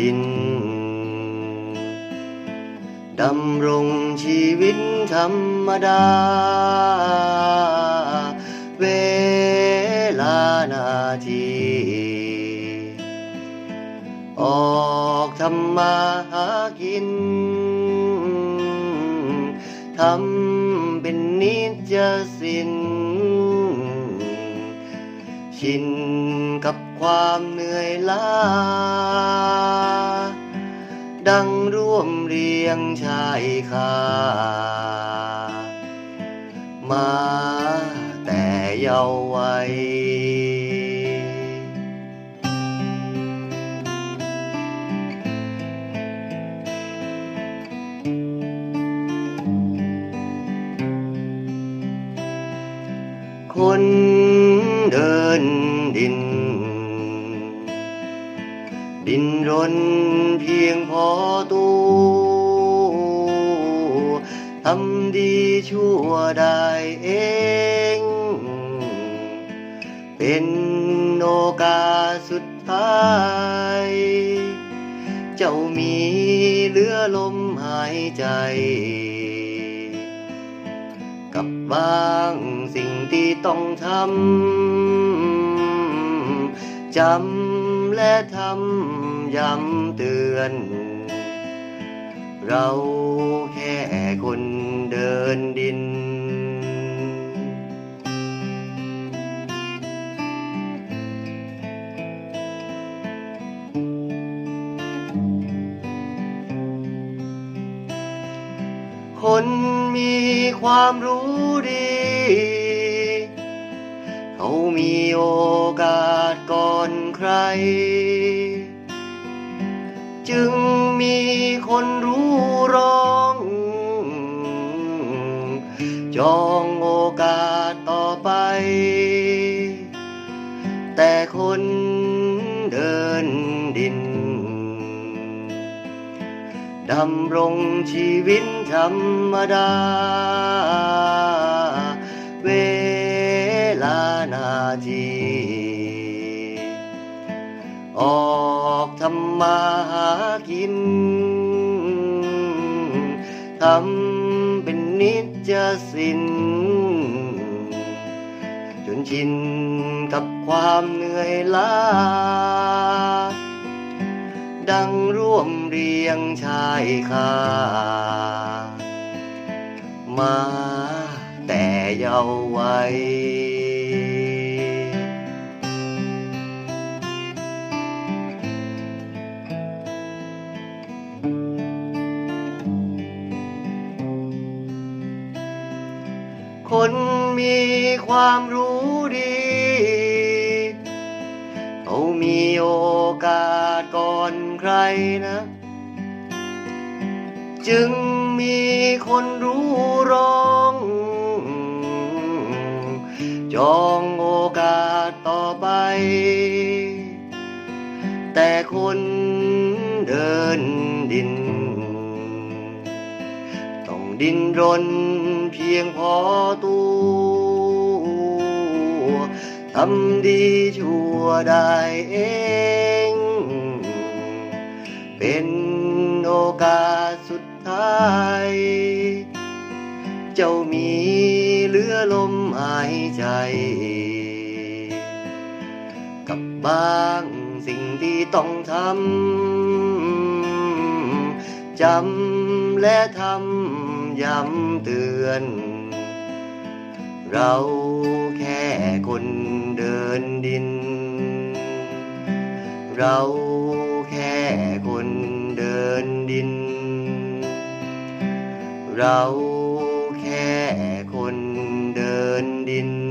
ดินดำรงชีวิตธรรมดา เวลานาที ออกทำมาหากินทำเป็นนิจสิน ชินกับความเหนื่อยล้า ดังร่วมเรียงชายคามาแต่เยาว์วัยคน เดินดิน ดินรนเพียงพอตัวทำดีชั่วได้เอง เป็นโอกาสสุดท้าย เจ้ามีเหลือลมหายใจ กับบางสิ่งที่ต้องทำจำและทำย้ำเตือน เราแค่คนเดินดิน คนมีความรู้ดี เขามีโอกาสก่อนใคร จึงมีคนรู้ร้อง จองโอกาสต่อไป แต่คนเดินดิน ดำรงชีวิตธรรมดา เวลานาที ออกทำมาหากินทำเป็นนิจสิน จนชินกับความเหนื่อยล้า ดังร่วมเรียงชายคามาแต่เยาว์วัยคนมีความรู้ดีเขามีโอ กาสก่อนใครนะ จึงมีคนรู้ร้อง จองโอกาสต่อไป แต่คนเดินดิน ต้องดินรนเพียงพอตัว ทำดีชั่วได้เอง เป็นโอกาสสุดท้าย เจ้ามีเหลือลมหายใจ กับบางสิ่งที่ต้องทำจำและทำย้ำเตือน เราแค่ คนเดินดิน เราแค่คนเดินดิน เราแค่คนเดินดิน